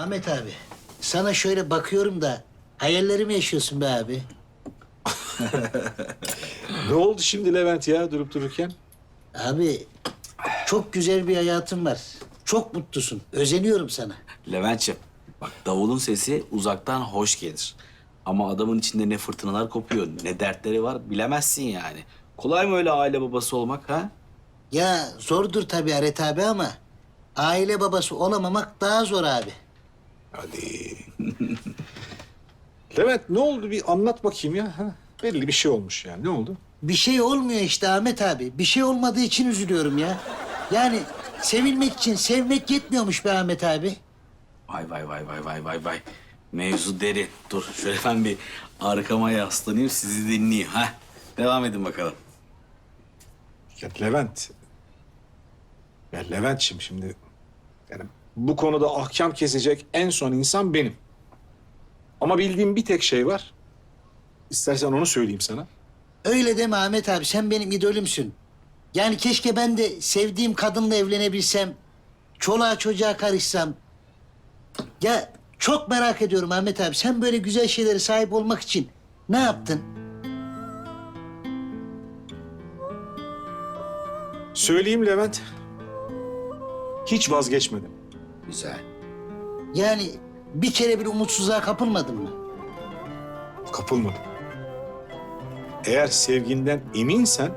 Ahmet abi, sana şöyle bakıyorum da hayallerimi yaşıyorsun be abi. Ne oldu şimdi Levent ya durup dururken? Abi, çok güzel bir hayatın var. Çok mutlusun. Özeniyorum sana. Levent'ciğim bak davulun sesi uzaktan hoş gelir. Ama adamın içinde ne fırtınalar kopuyor, ne dertleri var bilemezsin yani. Kolay mı öyle aile babası olmak ha? Ya zordur tabii Aret abi ama aile babası olamamak daha zor abi. Hadi. Levent ne oldu bir anlat bakayım ya. Ha? Belli bir şey olmuş yani. Ne oldu? Bir şey olmuyor işte Ahmet abi. Bir şey olmadığı için üzülüyorum ya. Yani sevilmek için sevmek yetmiyormuş be Ahmet abi. Vay vay vay vay vay vay vay. Mevzu derin. Dur şöyle ben bir arkama yaslanayım sizi dinleyeyim ha. Devam edin bakalım. Ya Levent. Ya Levent'ciğim şimdi yani bu konuda ahkam kesecek en son insan benim. Ama bildiğim bir tek şey var. İstersen onu söyleyeyim sana. Öyle deme Ahmet abi. Sen benim idolümsün. Yani keşke ben de sevdiğim kadınla evlenebilsem. Çoluğa çocuğa karışsam. Ya çok merak ediyorum Ahmet abi. Sen böyle güzel şeylere sahip olmak için ne yaptın? Söyleyeyim Levent. Hiç vazgeçmedim. Güzel. Yani bir kere bir umutsuzluğa kapılmadın mı? Kapılmadım. Eğer sevginden eminsen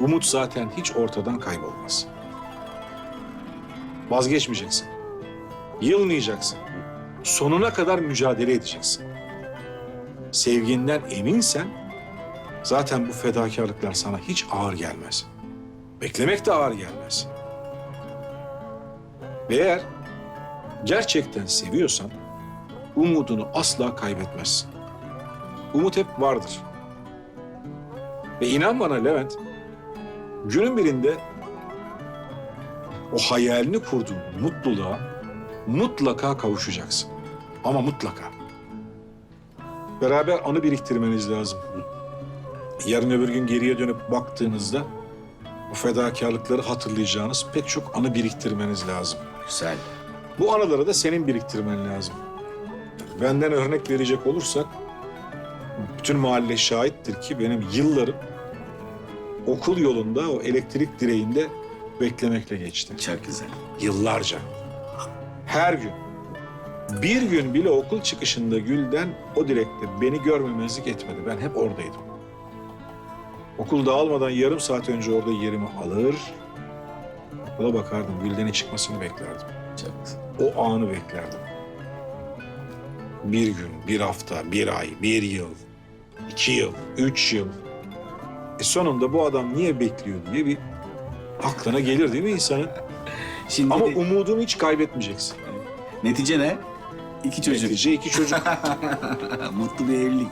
umut zaten hiç ortadan kaybolmaz. Vazgeçmeyeceksin. Yılmayacaksın. Sonuna kadar mücadele edeceksin. Sevginden eminsen zaten bu fedakarlıklar sana hiç ağır gelmez. Beklemek de ağır gelmez. Ve eğer gerçekten seviyorsan umudunu asla kaybetmezsin. Umut hep vardır. Ve inan bana Levent, günün birinde o hayalini kurduğun mutluluğa mutlaka kavuşacaksın. Ama mutlaka. Beraber anı biriktirmeniz lazım. Yarın öbür gün geriye dönüp baktığınızda bu fedakarlıkları hatırlayacağınız pek çok anı biriktirmeniz lazım. Güzel. Bu anıları da senin biriktirmen lazım. Benden örnek verecek olursak, bütün mahalle şahittir ki benim yıllarım okul yolunda o elektrik direğinde beklemekle geçti. Çok güzel. Yıllarca. Her gün. Bir gün bile okul çıkışında Gülden o direkte beni görmemezlik etmedi. Ben hep oradaydım. Okul dağılmadan yarım saat önce orada yerimi alır, okula bakardım. Gülden'in çıkmasını beklerdim. Çok. O anı beklerdim. Bir gün, bir hafta, bir ay, bir yıl, iki yıl, üç yıl. E sonunda bu adam niye bekliyor diye bir aklına gelir değil mi insanın? Şimdi Ama de- umudunu hiç kaybetmeyeceksin. netice ne? İki çocuk. Netice iki çocuk. Mutlu bir evlilik.